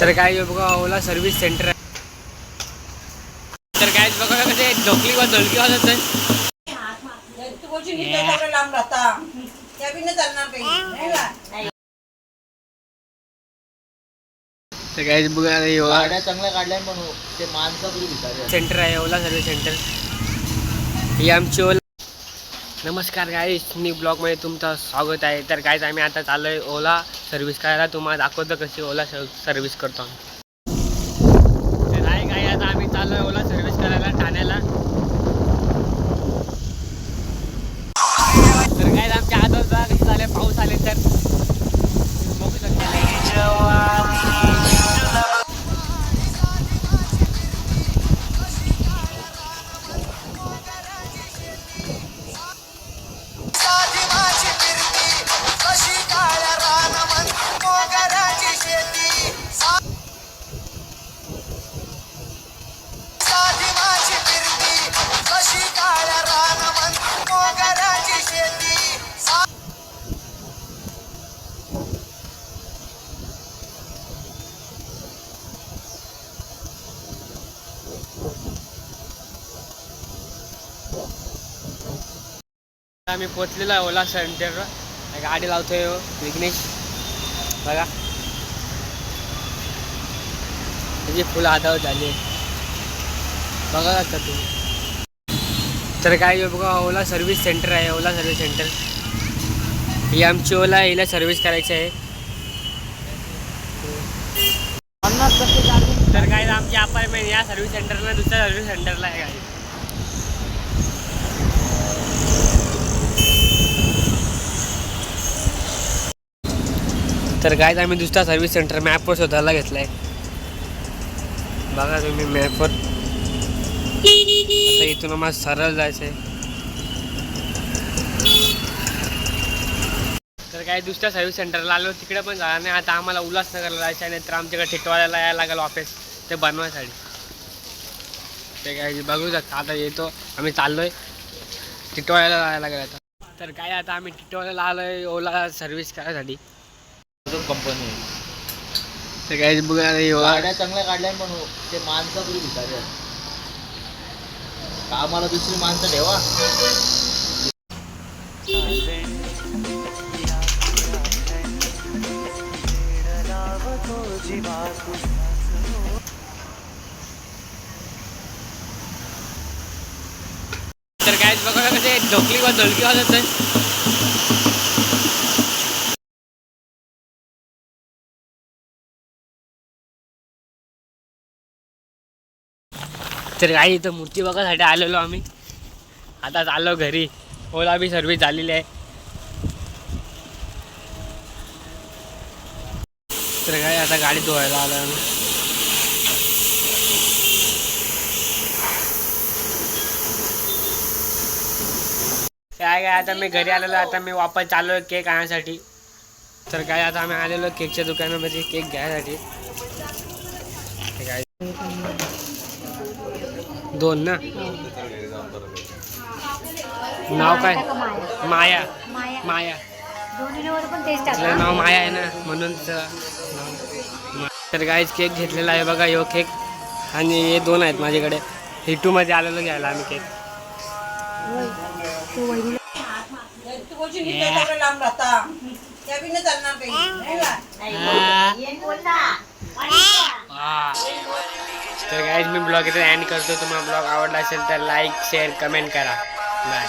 तर काय बघा ओला सर्व्हिस सेंटर आहे. तर काय बघा कसे ढोकली व ढोलकी वाजत तू तो? तर काय बघा गाड्या चांगल्या काढल्या पण ते माणसं पुरी भिकारी सेंटर आहे ओला सर्व्हिस सेंटर ही आमची ओला नमस्कार गाईज मी ब्लॉगमध्ये तुमचं स्वागत आहे. तर गाईज आम्ही आता चाललो आहे ओला सर्व्हिस करायला. तुम्हाला दाखवतो कशी ओला सर्व्हिस करतो आम्ही. तर आहे गाई आता आम्ही चाललो आहे ओला सर्व्हिस करायला ठाण्याला. तर काय आमच्या आदर झाले पाऊस आले तर आम्ही पोचलेलो आहे ओला सेंटरवर. गाडी लावतोय हो, विघ्नेश. बघा. त्याची फुलं हातावर झाली बघा लागतात तुम्ही. तर काय बघा ओला सर्व्हिस सेंटर आहे ओला सर्व्हिस सेंटर. ही आमची ओला हिला सर्व्हिस करायची आहे. तर काय आमची अपार्टमेंट या सर्व्हिस सेंटरला दुसऱ्या सर्व्हिस सेंटरला आहे गाडी. तर काय आम्ही दुसरा सर्व्हिस सेंटर मॅपवर शोधायला आहे बघा तुम्ही मॅपवर आता इथून आम्हाला सरळ जायचं आहे तर काय दुसऱ्या सर्व्हिस सेंटरला आलो. तिकडे पण झाला नाही. आता आम्हाला उल्हासनगरला जायचं आहे नाहीतर आमच्याकडे टिटवाळ्याला यायला लागेल ऑफिस ते बनवायसाठी. ते काय बघू शकता. आता येतो. आम्ही चाललोय. टिटवाळ्याला जायला लागेल आता. तर काय आता आम्ही टिटवाळ्याला आलोय ओला सर्व्हिस करायसाठी. कंपनी तर काय बघा गाड्या चांगल्या काढल्या पण ते माणसं पुरी भिकारी आहेत. कामाला दुसरी माणसं ठेवा. तर काय बघा कसे ढोकली व ढोलकी वाजत आहे तर काही इथं मूर्ती बघायसाठी आलेलो आम्ही. आता आलो घरी. ओला बी सर्विस झालेली आहे. तर काय आता गाडी धुवायला आलो आम्ही. काय काय आता मी घरी आलेलो आता मी वापस चाललो आहे केक आणण्यासाठी तर काय आता आम्ही आलेलो केकच्या दुकानामध्ये केक घ्यायसाठी ते काय दोन ना? नाव काय? माया. माया. दोन्हीवर पण टेस्ट तिचं नाव माया आहे ना म्हणून तर काहीच केक घेतलेला आहे बघा यो केक आणि हे दोन आहेत माझ्याकडे. हिटूमध्ये आलेलो घ्यायला आम्ही केक त्या गाईज मी ब्लॉग इथे एंड करतो. तुम्हाला ब्लॉग आवडला असेल तर लाईक शेअर कमेंट करा. बाय